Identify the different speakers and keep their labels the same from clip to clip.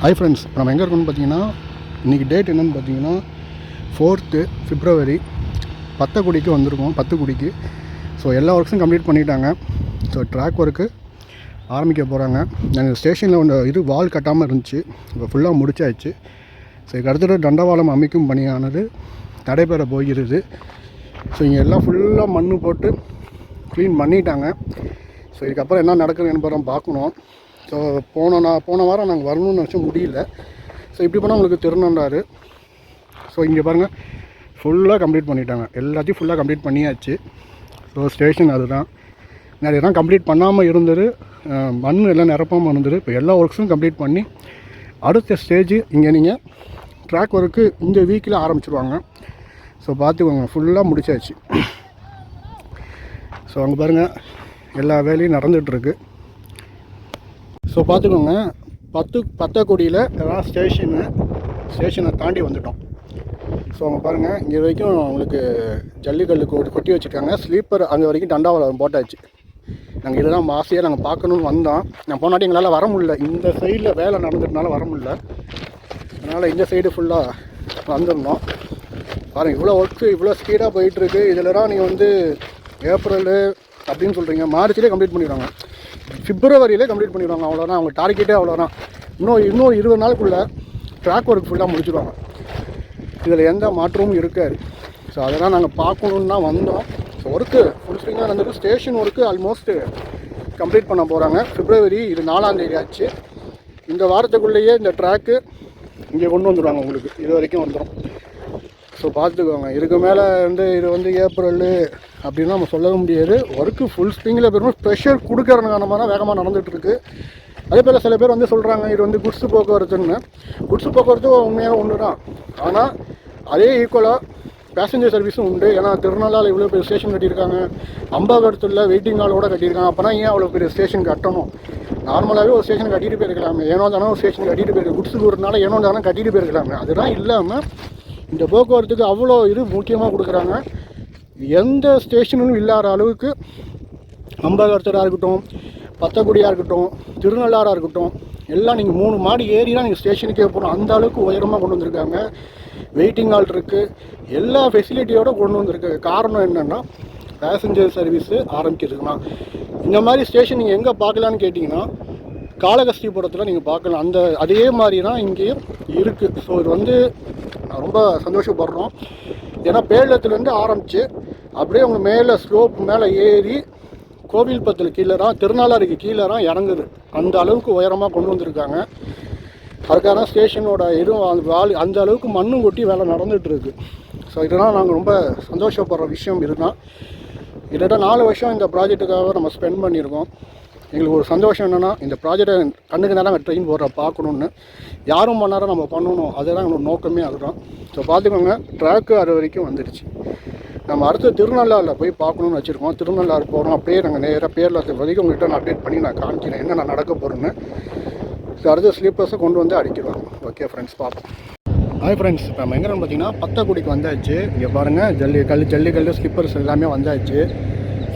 Speaker 1: Hi friends இப்போ நம்ம எங்கே இருக்கோம்னு பார்த்தீங்கன்னா இன்றைக்கி டேட் என்னென்னு பார்த்தீங்கன்னா ஃபோர்த்து ஃபிப்ரவரி பத்தக்குடிக்கு வந்திருக்கோம் பத்துக்குடிக்கு. ஸோ எல்லா ஒர்க்ஸும் கம்ப்ளீட் பண்ணிட்டாங்க. ஸோ ட்ராக் ஒர்க்கு ஆரம்பிக்க போகிறாங்க எனக்கு ஸ்டேஷனில் ஒன்று இது வால் கட்டாமல் இருந்துச்சு. இப்போ ஃபுல்லாக முடிச்சாயிடுச்சு ஸோ இதுக்கு அடுத்தது தண்டவாளம் அமைக்கும் பணியானது நடைபெற போகிறது. ஸோ இங்கே எல்லாம் ஃபுல்லாக மண் போட்டு க்ளீன் பண்ணிட்டாங்க. ஸோ இதுக்கப்புறம் என்ன நடக்குது என்பதை பார்க்கணும் ஸோ போன நான் போன வாரம் நாங்கள் வரணும்னு நினச்ச முடியல. ஸோ இப்படி பண்ணால் உங்களுக்கு திருநண்டாரு ஸோ இங்கே பாருங்கள் ஃபுல்லாக கம்ப்ளீட் பண்ணிட்டாங்க. எல்லாத்தையும் ஃபுல்லாக கம்ப்ளீட் பண்ணியாச்சு. ஸோ ஸ்டேஷன் அதுதான். நிறைய தான் கம்ப்ளீட் பண்ணாமல் இருந்தது. மண் எல்லாம் நிரப்பாமல் இருந்தது. இப்போ எல்லா ஒர்க்ஸும் கம்ப்ளீட் பண்ணி அடுத்த ஸ்டேஜ் இங்கே நீங்கள் ட்ராக் ஒர்க்கு இந்த வீக்கில் ஆரம்பிச்சிருவாங்க. ஸோ பார்த்துக்கோங்க ஃபுல்லாக முடிச்சாச்சு. ஸோ அங்கே பாருங்கள் எல்லா வேலையும் நடந்துகிட்ருக்கு ஸோ பார்த்துக்கோங்க. பத்து பத்தக்குடியில் அதான் ஸ்டேஷனு ஸ்டேஷனை தாண்டி வந்துட்டோம். ஸோ அவங்க பாருங்கள் இங்கே வரைக்கும் உங்களுக்கு ஜல்லிக்கல் கொட்டி வச்சுருக்காங்க. ஸ்லீப்பர் அங்கே வரைக்கும் தண்டாவளம் போட்டாச்சு. நாங்கள் இதுதான் ஆசையாக நாங்கள் பார்க்கணுன்னு வந்தோம். நான் போனாட்டி எங்களால் வர முடியல. இந்த சைடில் வேலை நடந்துட்டனால வர முடியல. அதனால் இந்த சைடு ஃபுல்லாக வந்துடணும் பாருங்கள் இவ்வளோ ஒர்க்கு இவ்வளோ ஸ்பீடாக போயிட்டுருக்கு இதில் தான் நீங்கள் வந்து ஏப்ரலு அப்படின்னு சொல்கிறீங்க மார்ச்லேயே கம்ப்ளீட் பண்ணிடுவாங்க. பிப்ரவரியிலே கம்ப்ளீட் பண்ணிடுவாங்க அவ்வளோதான் அவங்க டார்கெட்டே அவ்வளோதான் இன்னும் இன்னும் இருபது நாளுக்குள்ளே ட்ராக் ஒர்க் ஃபுல்லாக முடிச்சிடுவாங்க இதில் எந்த மாற்றமும் இருக்காது. ஸோ அதெல்லாம் நாங்கள் பார்க்கணுன்னு தான் வந்தோம். ஸோ ஒர்க்கு ஃபுல் ஸ்விங்காக நடந்தது ஸ்டேஷன் ஒர்க்கு ஆல்மோஸ்ட் கம்ப்ளீட் பண்ண போகிறாங்க பிப்ரவரி இது நாலாந்தேதி ஆச்சு. இந்த வாரத்துக்குள்ளேயே இந்த ட்ராக்கு இங்கே கொண்டு வந்துடுவாங்க உங்களுக்கு. இது வரைக்கும் வந்துடும் ஸோ பார்த்துக்கோங்க. இதுக்கு மேலே வந்து இது வந்து ஏப்ரல் அப்படின்னு நம்ம சொல்லவே முடியாது. ஒர்க்கு ஃபுல் ஸ்பீங்கில் பெரும் ப்ரெஷர் கொடுக்கறதுக்கான மாதிரி தான் வேகமாக நடந்துகிட்ருக்கு. அதே போல் சில பேர் வந்து சொல்கிறாங்க இது வந்து குட்ஸ் போக்குவரத்துன்னு. குட்ஸ் போக்குவரத்து உண்மையான ஒன்று தான் ஆனால் அதே ஈக்குவலாக பேசஞ்சர் சர்வீஸும் உண்டு. ஏன்னா திருநள்ளாறு இவ்வளோ பெரிய ஸ்டேஷன் கட்டியிருக்காங்க. அம்பாகரத்தில் வெயிட்டிங் ஹாலோட கட்டியிருக்காங்க. அப்போனா ஏன் அவ்வளோ பெரிய ஸ்டேஷன் கட்டணும்? நார்மலாகவே ஒரு ஸ்டேஷன் கட்டிட்டு போயிருக்கலாமே. ஏனோ தானே ஒரு ஸ்டேஷன் கட்டிட்டு போயிருக்கு. குட்ஸ் கூடுறதுனால ஏனோ தானே கட்டிட்டு போயிருக்கலாமே. அதெல்லாம் இல்லாமல் இந்த போக்குவரத்துக்கு அவ்வளோ இது முக்கியமாக கொடுக்குறாங்க. எந்த ஸ்டேஷனும் இல்லாத அளவுக்கு அம்பகர்த்தராக இருக்கட்டும் பத்தக்குடியாக இருக்கட்டும் திருநள்ளாறாக இருக்கட்டும் எல்லாம் நீங்கள் மூணு மாடி ஏறினா நீங்கள் ஸ்டேஷனுக்கே போகணும். அந்த அளவுக்கு உயரமாக கொண்டு வந்திருக்காங்க. வெயிட்டிங் ஹால் இருக்குது எல்லா ஃபெசிலிட்டியோடு கொண்டு வந்திருக்காங்க காரணம் என்னென்னா பேசஞ்சர் சர்வீஸு ஆரம்பிக்கிறதுக்குனா இந்த மாதிரி ஸ்டேஷன் நீங்கள் எங்கே பார்க்கலான்னு கேட்டிங்கன்னா காளகஸ்திபுரத்தில் நீங்கள் பார்க்கலாம். அந்த அதே மாதிரி தான் இங்கேயும் இருக்குது ஸோ இது வந்து நான் ரொம்ப சந்தோஷப்படுறோம். ஏன்னா பேலத்துலேருந்து ஆரம்பித்து அப்படியே அவங்க மேலே ஸ்லோப் மேலே ஏறி கோவில்பத்தில் கீழே தான் திருநாளாருக்கு கீழே தான் இறங்குது. அந்த அளவுக்கு உயரமாக கொண்டு வந்திருக்காங்க. அதுக்காக ஸ்டேஷனோட இதுவும் அந்த வேலை அந்த அளவுக்கு மண்ணும் கொட்டி வேலை நடந்துகிட்ருக்கு ஸோ இதெல்லாம் நாங்கள் ரொம்ப சந்தோஷப்படுற விஷயம் இதுதான். கிட்டத்தட்ட நாலு வருஷம் இந்த ப்ராஜெக்ட்டுக்காக நம்ம ஸ்பெண்ட் பண்ணியிருக்கோம். எங்களுக்கு ஒரு சந்தோஷம் என்னென்னா இந்த ப்ராஜெக்டை கண்ணுக்கு நேரம் ட்ரெயின் போடுற பார்க்கணுன்னு யாரும் பண்ணாரோ நம்ம பண்ணணும். அதுதான் எங்களோட நோக்கமே அதுதான். ஸோ பார்த்துக்கோங்க ட்ராக்கு அது வரைக்கும் வந்துடுச்சு. நம்ம அடுத்து திருநள்ளாறில் போய் பார்க்கணுன்னு வச்சுருக்கோம். திருநள்ளாறு போகிறோம் அப்படியே நாங்கள் நேராக பேரில் வரைக்கும் உங்கள்கிட்ட நான் அப்டேட் பண்ணி நான் காமிக்கிறேன். என்ன நான் நடக்க போகிறேன்னு ஸோ அடுத்த ஸ்லீப்பர்ஸை கொண்டு வந்து அடிக்கிறோம். ஓகே ஃப்ரெண்ட்ஸ் பார்ப்போம். ஹாய் ஃப்ரெண்ட்ஸ் இப்போ நம்ம எங்கே பார்த்தீங்கன்னா பத்தக்குடிக்கு வந்தாச்சு. இங்கே பாருங்கள் ஜல்லி கல் ஜல்லி கல் ஸ்லிப்பர்ஸ் எல்லாமே வந்தாச்சு.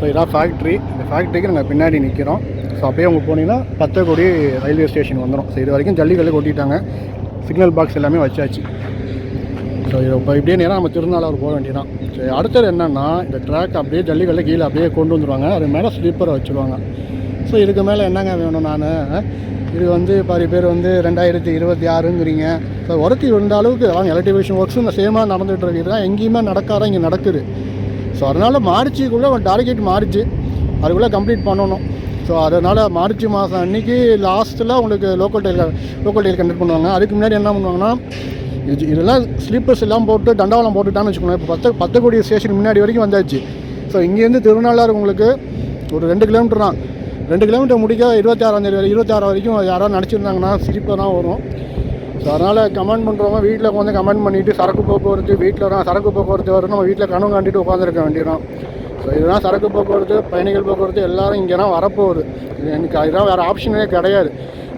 Speaker 1: ஸோ இதான் ஃபேக்ட்ரி இந்த ஃபேக்ட்ரிக்கு நாங்கள் பின்னாடி நிற்கிறோம் ஸோ அப்படியே அவங்க போனீங்கன்னா பத்தக்கோடி ரயில்வே ஸ்டேஷன் வந்துடும் ஸோ இது வரைக்கும் ஜல்லிக்கல்லு கொட்டிட்டாங்க. சிக்னல் பாக்ஸ் எல்லாமே வச்சாச்சு. ஸோ இது இப்போ இப்படியே நேரம் நம்ம திருநாளார் போக வேண்டியதான் சரி அடுத்தது என்னென்னா இந்த ட்ராக் அப்படியே ஜல்லிக்கல்ல கீழே அப்படியே கொண்டு வந்துடுவாங்க அது மேலே ஸ்லீப்பரை வச்சுருவாங்க. ஸோ இதுக்கு மேலே என்னங்க வேணும் நான்? இது வந்து பாதி பேர் வந்து ரெண்டாயிரத்தி இருபத்தி ஆறுங்கிறீங்க. ஸோ ஒர்க்கு இருந்த அளவுக்கு அவங்க எலக்ட்ரிஃபிகேஷன் ஒர்க்ஸும் இந்த சேமாக நடந்துகிட்டு இருக்குது. தான் எங்கேயுமே நடக்காத இங்கே நடக்குது. ஸோ அதனால் மார்ச்சுக்குள்ளே ஒரு டார்கெட் மாறிச்சு. அதுக்குள்ளே கம்ப்ளீட் பண்ணணும். ஸோ அதனால் மார்ச் மாதம் அன்றைக்கி லாஸ்ட்டில் உங்களுக்கு local trial local trial conduct பண்ணுவாங்க. அதுக்கு முன்னாடி என்ன பண்ணுவாங்கன்னா இது இதெல்லாம் ஸ்லீப்பர்ஸ் எல்லாம் போட்டு தண்டவாளம் போட்டுட்டான்னு வச்சுக்கோங்க இப்போ பத்து பத்து கோடி ஸ்டேஷன் முன்னாடி வரைக்கும் வந்தாச்சு. ஸோ இங்கேருந்து திருநள்ளாறு உங்களுக்கு ஒரு ரெண்டு கிலோமீட்டர் தான். ரெண்டு கிலோமீட்டர் முடிக்க இருபத்தாறாந்தேதி வரை இருபத்தாறு வரைக்கும் யாராவது நினச்சிருந்தாங்கன்னா சிரிப்பாக தான் வரும். ஸோ அதனால் கமெண்ட் பண்ணுறவங்க வீட்டில் உட்காந்து கமெண்ட் பண்ணிவிட்டு சரக்கு போக்குவரத்து வீட்டில் தான் சரக்கு போக்குவரத்து வரும் நம்ம வீட்டில் கனவு காண்டிட்டு உட்காந்துருக்க வேண்டியதான் ஸோ இதுதான் சரக்கு போக்குவரத்து பயணிகள் போக்குவரத்து எல்லோரும் இங்கே தான் வரப்போகுது. இது எனக்கு அதுதான் வேறு ஆப்ஷனே கிடையாது.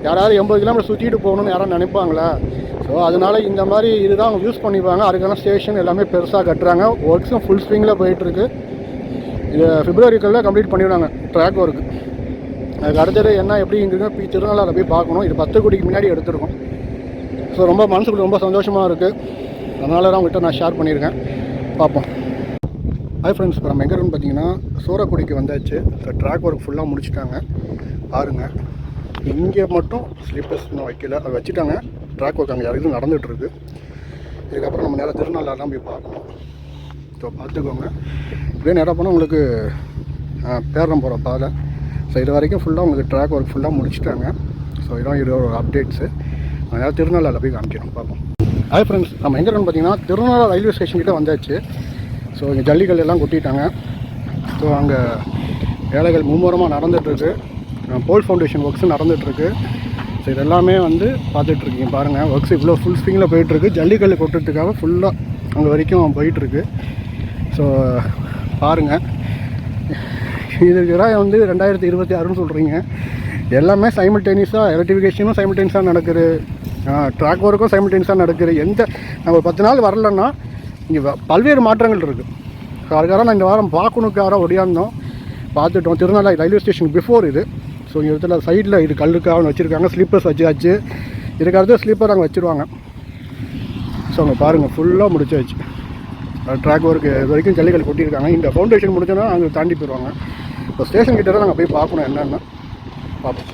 Speaker 1: யாராவது எண்பது கிலோமீட்டர் சுற்றிட்டு போகணும்னு யாரும் நினைப்பாங்களா? ஸோ அதனால் இந்த மாதிரி இதுதான் அவங்க யூஸ் பண்ணிப்பாங்க. அதுக்கான ஸ்டேஷன் எல்லாமே பெருசாக கட்டுறாங்க. ஒர்க்ஸும் ஃபுல் ஸ்விங்கில் போயிட்டுருக்கு. இது பிப்ரவரிக்குள்ளே கம்ப்ளீட் பண்ணிவிடுவாங்க ட்ராக் ஒர்க்கு அதுக்கு அடுத்தது என்ன எப்படி எப்படிங்கிறது போய் திருநள்ளாறு போய் பார்க்கணும். இது பத்து கோடிக்கு முன்னாடி எடுத்திருக்கோம். ஸோ ரொம்ப மனசுக்குள்ள ரொம்ப சந்தோஷமாக இருக்குது அதனால தான் உங்கள்கிட்ட நான் ஷேர் பண்ணியிருக்கேன். பார்ப்போம். ஹாய் ஃப்ரெண்ட்ஸ் இப்போ நம்ம எங்கே இருக்குன்னு பார்த்தீங்கன்னா சூரக்குடிக்கு வந்தாச்சு. ஸோ ட்ராக் ஒர்க் ஃபுல்லாக முடிச்சிட்டாங்க. பாருங்கள் இங்கே மட்டும் ஸ்லீப்பர்ஸ் இன்னும் வைக்கல. அதை வச்சுட்டாங்க. ட்ராக் ஒர்க் அங்கே இது நடந்துகிட்ருக்கு இதுக்கப்புறம் நம்ம நேராக திருநள்ளாறு தான் போய் பார்க்கணும். ஸோ பார்த்துக்கோங்க. இப்படியே நேராக போனால் உங்களுக்கு பேரம் போகிற பாதை. ஸோ இது வரைக்கும் ஃபுல்லாக உங்களுக்கு ட்ராக் ஒர்க் ஃபுல்லாக முடிச்சிட்டாங்க. ஸோ இதான் இது ஒரு அப்டேட்ஸு அதாவது திருநள்ளாறு போய் காமிக்கிறோம் பார்ப்போம். ஹாய் ஃப்ரெண்ட்ஸ் நம்ம எங்கே இருக்கோம்னு பார்த்தீங்கன்னா திருநள்ளா ரயில்வே ஸ்டேஷன் கிட்டே வந்தாச்சு. ஸோ இங்கே ஜல்லிக்கல் எல்லாம் கொட்டிட்டாங்க. ஸோ அங்கே வேலைகள் மும்முரமாக நடந்துகிட்ருக்கு போல் ஃபவுண்டேஷன் ஒர்க்ஸும் நடந்துகிட்ருக்கு ஸோ இது எல்லாமே வந்து பார்த்துட்ருக்கீங்க பாருங்கள் ஒர்க்ஸ் இவ்வளோ ஃபுல் ஸ்விங்கில் போயிட்டுருக்கு. ஜல்லிக்கல் கொட்டுறதுக்காக ஃபுல்லாக அங்கே வரைக்கும் போயிட்டுருக்கு. ஸோ பாருங்கள் இது தான் வந்து ரெண்டாயிரத்தி இருபத்தி ஆறுன்னு சொல்கிறீங்க எல்லாமே சைமல்டேனியஸாக எலக்ட்ரிஃபிகேஷனும் சைமல்டேனியஸாக நடக்குது. ட்ராக் ஒர்க்கும் சைமில்டேனியஸாக நடக்குது. எந்த நம்ம ஒரு பத்து நாள் வரலன்னா இங்கே பல்வேறு மாற்றங்கள் இருக்குது காரக்காரம் நான் இந்த வாரம் பார்க்கணுக்காக ஒடியாந்தோம் பார்த்துட்டோம். திருநெல்வேலி ரயில்வே ஸ்டேஷன் பிஃபோர் இது. ஸோ இங்கே இடத்துல சைடில் இது கல்லுக்காக வச்சுருக்காங்க. ஸ்லீப்பர்ஸ் வச்சாச்சு இருக்கிறது ஸ்லீப்பர் அங்கே வச்சுருவாங்க. ஸோ அங்கே பாருங்கள் ஃபுல்லாக முடிச்சாச்சு. ட்ராக் ஒர்க்கு இது வரைக்கும் ஜல்லிகள் கொட்டியிருக்காங்க. இந்த ஃபவுண்டேஷன் முடிச்சோன்னா அங்கே தாண்டி போயிடுவாங்க இப்போ ஸ்டேஷன் கிட்ட தான் நாங்கள் போய் பார்க்கணும் என்னென்னு. பார்ப்போம்.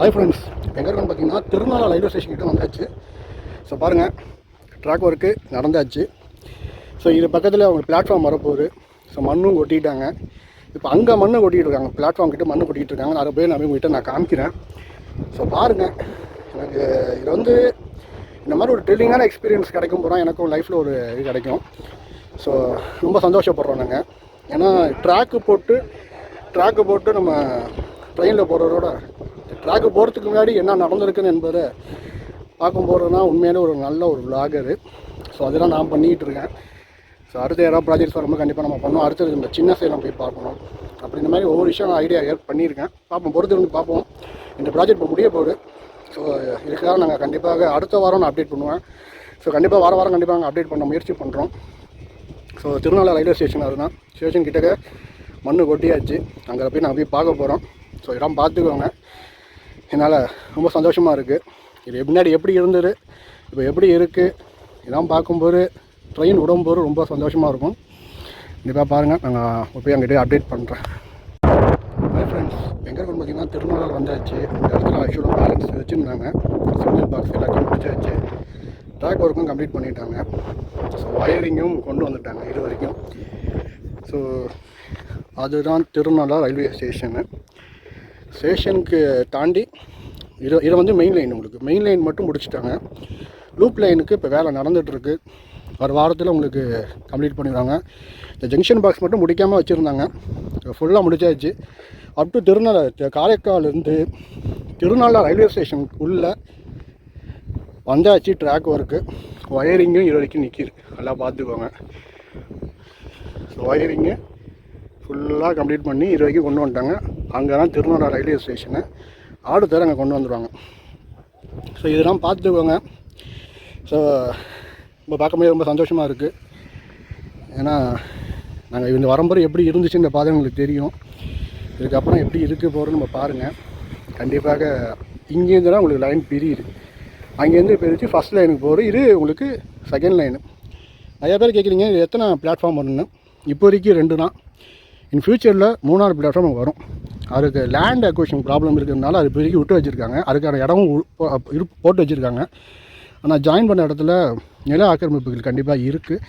Speaker 1: ஹாய் ஃப்ரெண்ட்ஸ் எங்கே இருக்குன்னு பார்த்தீங்கன்னா திருநாளா ரயில்வே ஸ்டேஷன் கிட்ட வந்தாச்சு. ஸோ பாருங்கள் ட்ராக் ஒர்க்கு நடந்தாச்சு. ஸோ இது பக்கத்தில் அவங்க பிளாட்ஃபார்ம் வரப்போகுது. ஸோ மண்ணும் கொட்டிட்டாங்க. இப்போ அங்கே மண்ணை கொட்டிகிட்டு இருக்காங்க. பிளாட்ஃபார்ம் கிட்ட மண்ணு கொட்டிகிட்டு இருக்காங்க அதை போய் நான் உங்ககிட்ட நான் காமிக்கிறேன். ஸோ பாருங்கள் எனக்கு இது வந்து இந்த மாதிரி ஒரு ட்ரில்லிங்கான எக்ஸ்பீரியன்ஸ் கிடைக்கும் போகிறோம் எனக்கும் லைஃப்பில் ஒரு இது கிடைக்கும். ஸோ ரொம்ப சந்தோஷப்படுறோம் நாங்கள் ஏன்னா ட்ராக்கு போட்டு ட்ராக்கு போட்டு நம்ம ட்ரெயினில் போகிறதோட ட்ராக்கு போகிறதுக்கு முன்னாடி என்ன நடந்திருக்குன்னு என்பதை பார்க்கும் போகிறதுனா உண்மையான ஒரு நல்ல ஒரு விளாகரு ஸோ அதெல்லாம் நான் பண்ணிகிட்டு இருக்கேன். ஸோ அடுத்த யாராவது ப்ராஜெக்ட்ஸ் வரும்போது கண்டிப்பாக நம்ம பண்ணுவோம். அடுத்தது இந்த சின்ன சைலம் போய் பார்க்கணும். அப்படி இந்த மாதிரி ஒவ்வொரு விஷயம் நான் ஐடியா ஏற் பண்ணியிருக்கேன். பார்ப்போம் பொறுத்து வந்து பார்ப்போம். இந்த ப்ராஜெக்ட் இப்போ முடிய போகுது. ஸோ இதுக்காக நாங்கள் கண்டிப்பாக அடுத்த வாரம் நான் அப்டேட் பண்ணுவேன். ஸோ கண்டிப்பாக வார வாரம் கண்டிப்பாக நாங்கள் அப்டேட் பண்ண முயற்சி பண்ணுறோம் ஸோ திருநாளா ரயில்வே ஸ்டேஷன் அதுதான். ஸ்டேஷன் கிட்டக்க மண்ணு கொட்டியாச்சு. அங்கே போய் நாங்கள் போய் பார்க்க போகிறோம் ஸோ இடம் பார்த்துக்கோங்க. என்னால் ரொம்ப சந்தோஷமாக இருக்குது இது முன்னாடி எப்படி இருந்தது இப்போ எப்படி இருக்குது இதெல்லாம் பார்க்கும்போது ட்ரெயின் விடும்போது ரொம்ப சந்தோஷமாக இருக்கும். கண்டிப்பாக பாருங்கள் நாங்கள் போய் அங்கிட்டே அப்டேட் பண்ணுறேன் ஹாய் ஃப்ரெண்ட்ஸ் எங்கே இருக்குன்னு பார்த்தீங்கன்னா திருநாள் வந்தாச்சு. இந்த இடத்துல ஆக்சுவலாக பேலன்ஸ் வச்சுருந்தாங்க. சிக்னல் பாக்ஸ் எல்லாத்தையும் முடிச்சாச்சு. ட்ராக் ஒர்க்கும் கம்ப்ளீட் பண்ணிட்டாங்க. ஸோ வயரிங்கும் கொண்டு வந்துட்டாங்க இது வரைக்கும். ஸோ அதுதான் திருநள்ளா ரயில்வே ஸ்டேஷனு ஸ்டேஷனுக்கு தாண்டி இதை இதை வந்து மெயின் லைன் உங்களுக்கு. மெயின் லைன் மட்டும் முடிச்சிட்டாங்க. லூப் லைனுக்கு இப்போ வேலை நடந்துகிட்ருக்கு ஒரு வாரத்தில் உங்களுக்கு கம்ப்ளீட் பண்ணிடுவாங்க. இந்த ஜங்ஷன் பாக்ஸ் மட்டும் முடிக்காமல் வச்சுருந்தாங்க. ஃபுல்லாக முடிச்சாச்சு. அப் டு திருநெல்லை காரைக்கால்லேருந்து திருநள்ளா ரயில்வே ஸ்டேஷன் உள்ளே வந்தாச்சு ட்ராக் ஒர்க்கு ஒயரிங்கும் இது வரைக்கும் நிற்கிது நல்லா பார்த்துக்கோங்க. ஒயரிங்கு ஃபுல்லாக கம்ப்ளீட் பண்ணி இது வரைக்கும் கொண்டு வந்துட்டாங்க. அங்கே தான் திருநள்ளா ரயில்வே ஸ்டேஷனு. ஆடு தர அங்கே கொண்டு வந்துடுவாங்க ஸோ இதெல்லாம் பார்த்துக்கோங்க ஸோ இப்போ பார்க்கும்போது ரொம்ப சந்தோஷமாக இருக்குது ஏன்னா நாங்கள் இந்த வரும்போது எப்படி இருந்துச்சு இந்த பாதை உங்களுக்கு தெரியும். இதுக்கப்புறம் எப்படி இருக்க போகிறோன்னு நம்ம பாருங்கள் கண்டிப்பாக இங்கேருந்து தான் உங்களுக்கு லைன் பிரியுது. அங்கேருந்து பிரித்து ஃபஸ்ட் லைனுக்கு போகிறது இது உங்களுக்கு செகண்ட் லைனு நிறையா பேர் கேட்குறீங்க இது எத்தனை பிளாட்ஃபார்ம் வரும்னு இப்போதைக்கு ரெண்டு தான் இன் ஃப்யூச்சரில் மூணாறு பிளாட்ஃபார்ம் வரும். அதுக்கு லேண்ட் அக்வேஷன் ப்ராப்ளம் இருக்கிறதுனால அது பெருக்கி விட்டு வச்சுருக்காங்க. அதுக்கான இடமும் உ- போட்டு வச்சுருக்காங்க. ஆனால் ஜாயின் பண்ண இடத்துல நில ஆக்கிரமிப்புகள் கண்டிப்பாக இருக்குது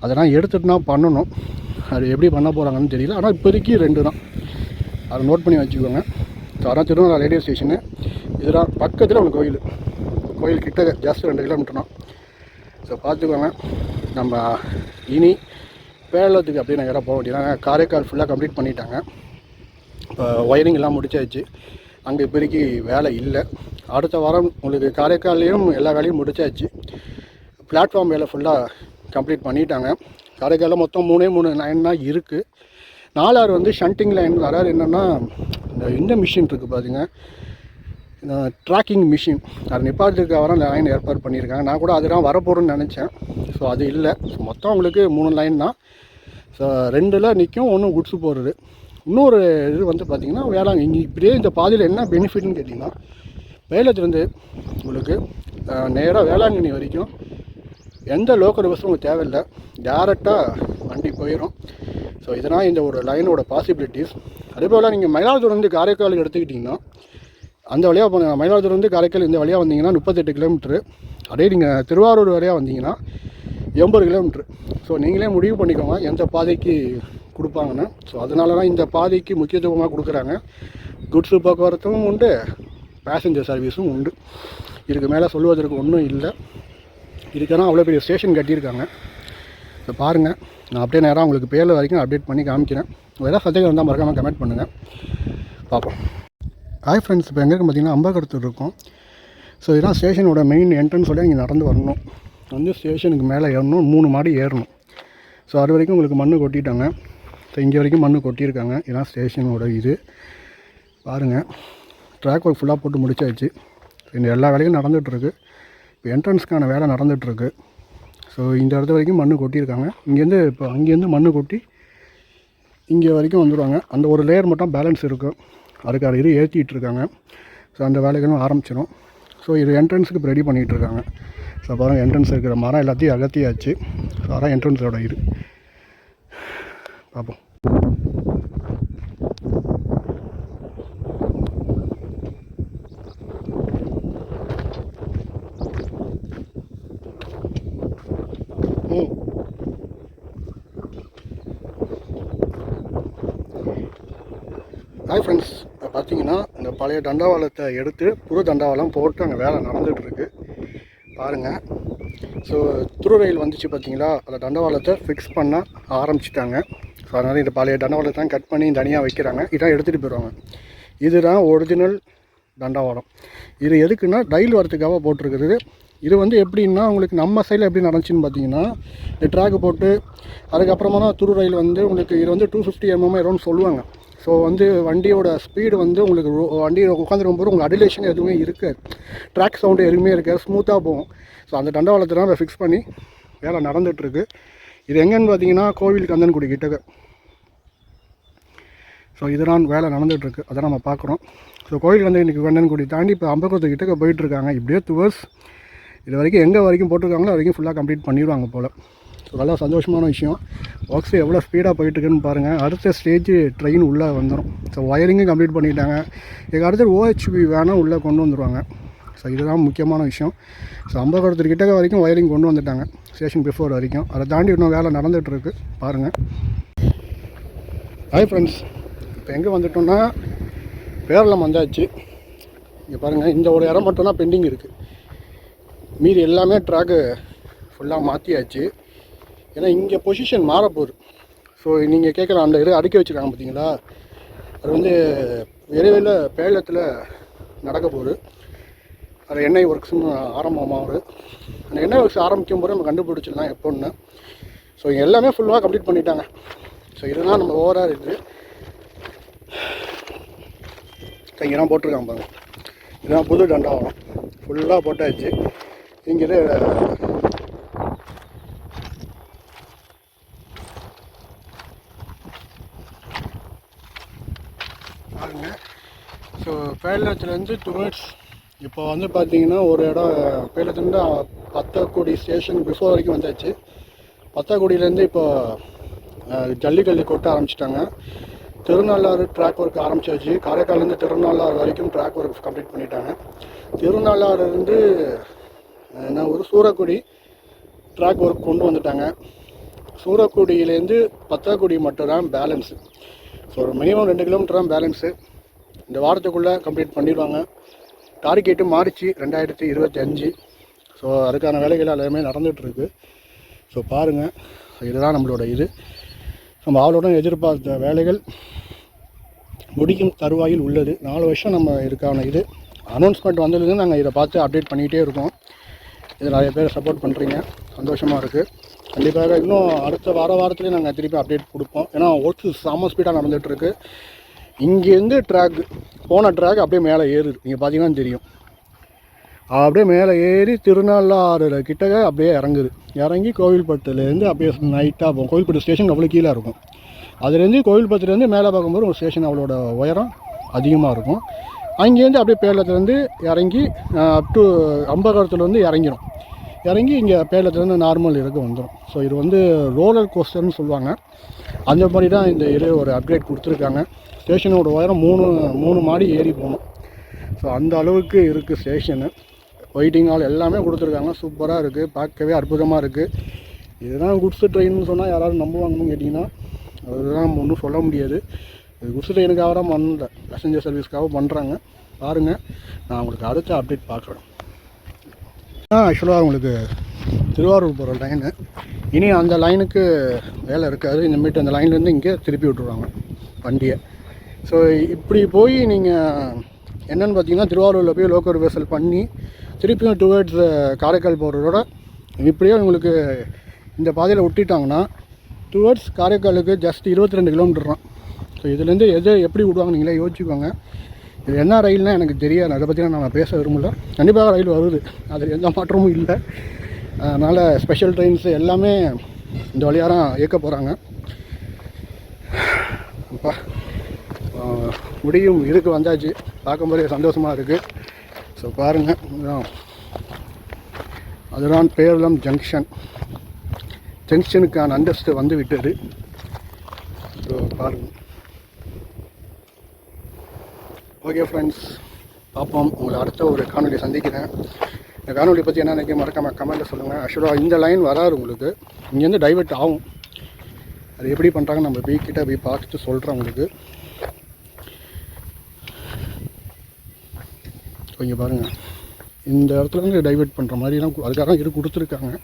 Speaker 1: அதெல்லாம் எடுத்துட்டு தான் பண்ணணும். அது எப்படி பண்ண போகிறாங்கன்னு தெரியல. ஆனால் இப்போதைக்கு ரெண்டு தான். அதை நோட் பண்ணி வச்சுக்கோங்க. ஸோ அதான் திருநெல்வேலி ரேடியோ ஸ்டேஷனு இதெல்லாம் பக்கத்தில் ஒன்று கோயில். கோயில் கிட்ட ஜாஸ்தி ரெண்டு கிலோமீட்டர் தான். ஸோ பார்த்துக்கோங்க. நம்ம இனி பேரளத்துக்கு அப்படியே நான் இடம் போக வேண்டியதான் காரைக்கால் ஃபுல்லாக கம்ப்ளீட் பண்ணிட்டாங்க. இப்போ ஒயரிங் எல்லாம் முடிச்சாச்சு. அங்கே இப்போதைக்கு வேலை இல்லை. அடுத்த வாரம் உங்களுக்கு காரைக்கால்லையும் எல்லா வேலையும் முடிச்சாச்சு. பிளாட்ஃபார்ம் வேலை ஃபுல்லாக கம்ப்ளீட் பண்ணிட்டாங்க. காரைக்காலில் மொத்தம் மூணே மூணு லைன் தான் இருக்குது நாலாறு வந்து ஷண்டிங் லைன் வராது என்னென்னா இந்த இந்த மிஷின் இருக்குது பாருங்க. ட்ராக்கிங் மிஷின் அது நிப்பாட்டுக்கு வர லைன் ஏற்பாடு பண்ணியிருக்காங்க. நான் கூட அதுதான் வரப்போகிறேன்னு நினச்சேன். ஸோ அது இல்லை. ஸோ மொத்தம் உங்களுக்கு மூணு லைன் தான். ஸோ ரெண்டில் நிற்கும் ஒன்று குட்ஸு போடுறது. இன்னொரு இது வந்து பார்த்திங்கன்னா வேளாண் இங்கே இப்படியே இந்த பாதையில் என்ன பெனிஃபிட்னு கேட்டிங்கன்னா வேலத்துலேருந்து உங்களுக்கு நேராக வேளாங்கண்ணி வரைக்கும் எந்த லோக்கல் பஸ்ஸும் உங்களுக்கு தேவையில்லை. டேரெக்டாக வண்டி போயிடும் ஸோ இதனால் இந்த ஒரு லைனோட பாசிபிலிட்டிஸ் அதே போல் நீங்கள் மயிலாடுதுறைந்து காரைக்கால் எடுத்துக்கிட்டிங்கன்னா அந்த வழியாக போனாங்க மயிலாடுதுறை வந்து காரைக்கால் இந்த வழியாக வந்தீங்கன்னா முப்பத்தெட்டு கிலோமீட்ரு அதே நீங்கள் திருவாரூர் வரையாக வந்தீங்கன்னா எண்பது கிலோமீட்ரு ஸோ நீங்களே முடிவு பண்ணிக்கோங்க எந்த பாதைக்கு கொடுப்பாங்கன்னு. ஸோ அதனால தான் இந்த பாதைக்கு முக்கியத்துவமாக கொடுக்குறாங்க. குட்ஸு போக்குவரத்தும் உண்டு பேசஞ்சர் சர்வீஸும் உண்டு. இதுக்கு மேலே சொல்லுவதற்கு ஒன்றும் இல்லை. இதுக்கான அவ்வளோ பெரிய ஸ்டேஷன் கட்டியிருக்காங்க. இப்போ பாருங்கள் நான் அப்படியே நேராக உங்களுக்கு பேரில் வரைக்கும் அப்டேட் பண்ணி காமிக்கிறேன். ஏதாவது சந்தேகம் இருந்தால் மறக்காமல் கமெண்ட் பண்ணுங்கள் பார்ப்போம். ஹாய் ஃப்ரெண்ட்ஸ் இப்போ எங்கே பார்த்தீங்கன்னா அம்பாக்கடத்தூர் இருக்கும். ஸோ இதுதான் ஸ்டேஷனோட மெயின் என்ட்ரன்ஸ் வழியாக இங்கே நடந்து வரணும். வந்து ஸ்டேஷனுக்கு மேலே ஏறணும் மூணு மாடி ஏறணும். ஸோ அது வரைக்கும் உங்களுக்கு மண் கொட்டிட்டாங்க. ஸோ இங்கே வரைக்கும் மண் கொட்டியிருக்காங்க. இதுதான் ஸ்டேஷனோட இது. பாருங்கள் ட்ராக் ஒர்க் ஃபுல்லாக போட்டு முடிச்சாச்சு. இந்த எல்லா வேலையும் நடந்துகிட்ருக்கு. இப்போ என்ட்ரன்ஸ்க்கான வேலை நடந்துகிட்ருக்கு. ஸோ இந்த இடத்து வரைக்கும் மண் கொட்டியிருக்காங்க. இங்கேருந்து இப்போ அங்கேருந்து மண் கொட்டி இங்கே வரைக்கும் வந்துடுவாங்க அந்த ஒரு லேயர் மட்டும் பேலன்ஸ் இருக்கும் அதுக்கான இது ஏற்றிக்கிட்டு இருக்காங்க ஸோ அந்த வேலைகளும் ஆரம்பிச்சிடும் ஸோ இது என்ட்ரன்ஸுக்கு இப்போ ரெடி பண்ணிகிட்டு இருக்காங்க ஸோ பாருங்கள் என்ட்ரன்ஸ் இருக்கிற மரம் எல்லாத்தையும் அகத்தியாச்சு. ஸோ அதான் என்ட்ரன்ஸோட இது. பார்ப்போம் ஹாய் ஃப்ரெண்ட்ஸ் பார்த்தீங்கன்னா இந்த பழைய தண்டவாளத்தை எடுத்து புது தண்டவாளம் போட்டு அங்கே வேலை நடந்துகிட்ருக்கு. பாருங்கள் ஸோ துரு ரயில் வந்துச்சு பார்த்தீங்களா அந்த தண்டவாளத்தை ஃபிக்ஸ் பண்ண ஆரம்பிச்சிட்டாங்க. ஸோ அதனால் இந்த பழைய தண்டவாளத்தை தான் கட் பண்ணி தனியாக வைக்கிறாங்க. இதான் எடுத்துகிட்டு போயிடுவாங்க இதுதான் ஒரிஜினல் தண்டவாளம். இது எதுக்குன்னா ரயில் வரத்துக்காக போட்டிருக்கிறது இது வந்து எப்படின்னா உங்களுக்கு நம்ம சைடில் எப்படி நடந்துச்சுன்னு பார்த்தீங்கன்னா இந்த ட்ராக்கு போட்டு அதுக்கப்புறமா தான் துரு ரயில் வந்து உங்களுக்கு இது வந்து டூ ஃபிஃப்டி எம்எம் ஏறோன்னு சொல்லுவாங்க. ஸோ வந்து வண்டியோட ஸ்பீடு வந்து உங்களுக்கு ரோ- வண்டி உட்காந்துருக்கும் போது உங்களுக்கு அடிலேஷன் எதுவுமே இருக்காது ட்ராக் சவுண்டு எதுவுமே இருக்காது ஸ்மூத்தாக போகும். ஸோ அந்த தண்டவாளத்தை தான் ஃபிக்ஸ் பண்ணி வேலை நடந்துகிட்ருக்கு இது எங்கேன்னு பார்த்தீங்கன்னா கோவில் கந்தன்குடி கிட்டக்க. ஸோ இதுதான் வேலை நடந்துகிட்ருக்கு அதை நம்ம பார்க்குறோம். ஸோ கோவில் வந்து இன்றைக்கி கண்ணன்குடி தாண்டி இப்போ அம்பக்குளத்து கிட்டக்க போயிட்டுருக்காங்க. இப்படியே டுவர்ஸ் இது வரைக்கும் எங்கே வரைக்கும் போட்டிருக்காங்களோ வரைக்கும் ஃபுல்லாக கம்ப்ளீட் பண்ணிடுவாங்க போல். ஸோ நல்லா சந்தோஷமான விஷயம். ஒர்க்ஸ் எவ்வளோ ஸ்பீடாக போயிட்டுருக்குன்னு பாருங்கள் அடுத்த ஸ்டேஜ் ட்ரெயின் உள்ளே வந்துடும் ஸோ ஒயரிங்கும் கம்ப்ளீட் பண்ணிட்டாங்க. இதுக்கு அடுத்து ஓஹெச்பி வேணால் உள்ளே கொண்டு வந்துடுவாங்க ஸோ இதுதான் முக்கியமான விஷயம். ஸோ அம்பக்குளத்து கிட்டக்க வரைக்கும் ஒயரிங் கொண்டு வந்துட்டாங்க. ஸ்டேஷன் பிஃபோர் வரைக்கும். அதை தாண்டி இன்னும் வேலை நடந்துகிட்ருக்கு பாருங்கள் ஹாய் ஃப்ரெண்ட்ஸ் இப்போ எங்கே வந்துட்டோம்னா பேரளம் வந்தாச்சு. இங்கே பாருங்கள் இந்த ஒரு இடம் மட்டும்தான் பெண்டிங் இருக்குது மீதி எல்லாமே ட்ராக்கு ஃபுல்லாக மாற்றியாச்சு ஏன்னா இங்கே பொசிஷன் மாறப்போகுது. ஸோ நீங்கள் கேட்குற அந்த இது அடுக்கி வச்சுருக்காங்க பார்த்தீங்களா அது வந்து விரைவில் பேலத்தில் நடக்க போகுது. அது எண்ணெய் ஒர்க்ஸ்னு ஆரம்பமாகுது. அந்த எண்ணெய் ஒர்க்ஸ் ஆரம்பிக்கும் போது நம்ம கண்டுபிடிச்சிடலாம் எப்போன்னு ஸோ எல்லாமே ஃபுல்லாக கம்ப்ளீட் பண்ணிட்டாங்க. ஸோ இதுதான் நம்ம ஓவராக இருக்குது இங்கெல்லாம் போட்டிருக்காங்க பாருங்க. இதெல்லாம் புது தண்டவாளம் ஃபுல்லாக போட்டாச்சு. இங்கே இது பாருங்க ஸோ டுவர்ட்ஸ் இப்போ வந்து பார்த்தீங்கன்னா ஒரு இடம் பேலத்துலேருந்து பத்தக்குடி ஸ்டேஷன் பிஃபோர் வரைக்கும் வந்தாச்சு. பத்தாக்குடியிலேருந்து இப்போ ஜல்லிக்கல்லி கொட்ட ஆரம்பிச்சிட்டாங்க. திருநள்ளாறு ட்ராக் ஒர்க் ஆரம்பிச்சாச்சு. காரைக்கால்லேருந்து திருநள்ளாறு வரைக்கும் ட்ராக் ஒர்க் கம்ப்ளீட் பண்ணிட்டாங்க. திருநள்ளாறுலேருந்து என்ன ஒரு சூரக்குடி ட்ராக் ஒர்க் கொண்டு வந்துட்டாங்க. சூரக்குடியிலேருந்து பத்தாக்குடி மட்டும் தான் பேலன்ஸு ஸோ ஒரு மினிமம் ரெண்டு கிலோமீட்டர் தான் பேலன்ஸு இந்த வாரத்துக்குள்ளே கம்ப்ளீட் பண்ணிடுவாங்க. டார்கெட்டு மார்ச் ரெண்டாயிரத்தி இருபத்தி அஞ்சு. ஸோ அதுக்கான வேலைகள் எல்லாமே நடந்துகிட்ருக்கு. ஸோ பாருங்கள் ஸோ இதுதான் நம்மளோட இது. நம்ம ஆளுடன் எதிர்பார்த்த வேலைகள் முடிக்கும் தருவாயில் உள்ளது. நாலு வருஷம் நம்ம இதுக்கான இது. அனௌன்ஸ்மெண்ட் வந்ததுலேருந்து நாங்கள் இதை பார்த்து அப்டேட் பண்ணிகிட்டே இருக்கோம். இது நிறைய பேர் சப்போர்ட் பண்ணுறீங்க சந்தோஷமாக இருக்குது கண்டிப்பாக இன்னும் அடுத்த வார வாரத்துலேயே நாங்கள் திருப்பி அப்டேட் கொடுப்போம். ஏன்னா ஒர்க்கு செம்ம ஸ்பீடாக நடந்துகிட்ருக்கு. இங்கேருந்து ட்ராக் போன ட்ராக் அப்படியே மேலே ஏறுது. நீங்கள் பார்த்தீங்கன்னா தெரியும். அப்படியே மேலே ஏறி திருநள்ளாறு கிட்டக்க அப்படியே இறங்குது. இறங்கி கோவில்பட்டுலேருந்து அப்படியே நைட்டாக போகும். கோவில்பட்டு ஸ்டேஷன் அவ்வளோ கீழே இருக்கும். அதுலேருந்து கோவில்பட்டுலேருந்து மேலே பார்க்கும்போது ஒரு ஸ்டேஷன் அவளோட உயரம் அதிகமாக இருக்கும். அங்கேருந்து அப்படியே பேரளத்துலேருந்து இறங்கி அப் டு அம்பகரத்துலேருந்து இறங்கிரும். இறங்கி இங்கே பேரளத்துலேருந்து நார்மல் இருக்க வந்துடும் ஸோ இது வந்து ரோலர் கோஸ்டர்னு சொல்லுவாங்க. அந்த மாதிரி தான் இந்த இது ஒரு அப்கிரேட் கொடுத்துருக்காங்க. ஸ்டேஷனோட உயரம் மூணு மூணு மாடி ஏறி போகணும். ஸோ அந்த அளவுக்கு இருக்குது ஸ்டேஷனு வெயிட்டிங் ஹால் எல்லாமே கொடுத்துருக்காங்க. சூப்பராக இருக்குது பார்க்கவே அற்புதமாக இருக்குது இதுதான் குட்ஸு ட்ரெயின்னு சொன்னால் யாராவது நம்புவாங்கன்னு கேட்டிங்கன்னா அதுதான் ஒன்றும் சொல்ல முடியாது. இது குட்ஸு ட்ரெயினுக்காக தான் பண்ணல. பேசஞ்சர் சர்வீஸ்க்காக பண்ணுறாங்க பாருங்கள் நான் உங்களுக்கு அடுத்த அப்டேட் பார்க்குறேன். ஆக்சுவலாக உங்களுக்கு. திருவாரூர் போகிற லைனு இனி அந்த லைனுக்கு வேலை இருக்காது. இனிமேட்டு அந்த லைன்லேருந்து இங்கே திருப்பி விட்டுருவாங்க வண்டியை. ஸோ இப்படி போய் நீங்கள் என்னென்னு பார்த்தீங்கன்னா திருவாரூரில் போய் லோக்கல் ரிவர்சல் பண்ணி திருப்பியும் டுவேர்ட்ஸ் காரைக்கால் போகிறதோட இப்படியே உங்களுக்கு இந்த பாதையில் விட்டுட்டாங்கன்னா டுவேர்ட்ஸ் காரைக்காலுக்கு ஜஸ்ட் இருபத்தி ரெண்டு கிலோமீட்டர் தான் ஸோ இதுலேருந்து எது எப்படி விடுவாங்க நீங்களே யோசிச்சுக்கோங்க. இது என்ன ரயில்னால் எனக்கு தெரியாது. அதை பற்றி நான் பேச விரும்பல. கண்டிப்பாக ரயில் வருது. அதில் எந்த மாற்றமும் இல்லை. அதனால் ஸ்பெஷல் ட்ரெயின்ஸ் எல்லாமே இந்த வழியாக தான் இயக்க போகிறாங்க அப்பா முடியும் இதுக்கு வந்தாச்சு. பார்க்கும்போதே சந்தோஷமாக இருக்குது ஸோ பாருங்கள் இதுதான். அதுதான் பேரளம் ஜங்ஷன் ஜங்ஷனுக்கான அந்தஸ்து வந்து விட்டது. ஸோ பாருங்கள் ஓகே ஃப்ரெண்ட்ஸ் பார்ப்போம். உங்களை அடுத்த ஒரு காணொலி சந்திக்கிறேன். இந்த காணொலி பற்றி என்ன நினைக்க மறக்காம கமெண்ட்டில் சொல்லுங்கள் ஆக்சுவலாக இந்த லைன் வராது உங்களுக்கு. இங்கேருந்து டைவர்ட் ஆகும். அது எப்படி பண்ணுறாங்க நம்ம போய் கிட்டே போய் பார்த்துட்டு சொல்கிறேன் உங்களுக்கு. கொஞ்சம் பாருங்கள் இந்த இடத்துல இருந்து டைவர்ட் பண்ணுற மாதிரிலாம் கு- அதுக்காக இது கொடுத்துருக்காங்க.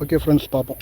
Speaker 1: ஓகே ஃப்ரெண்ட்ஸ் பார்ப்போம்.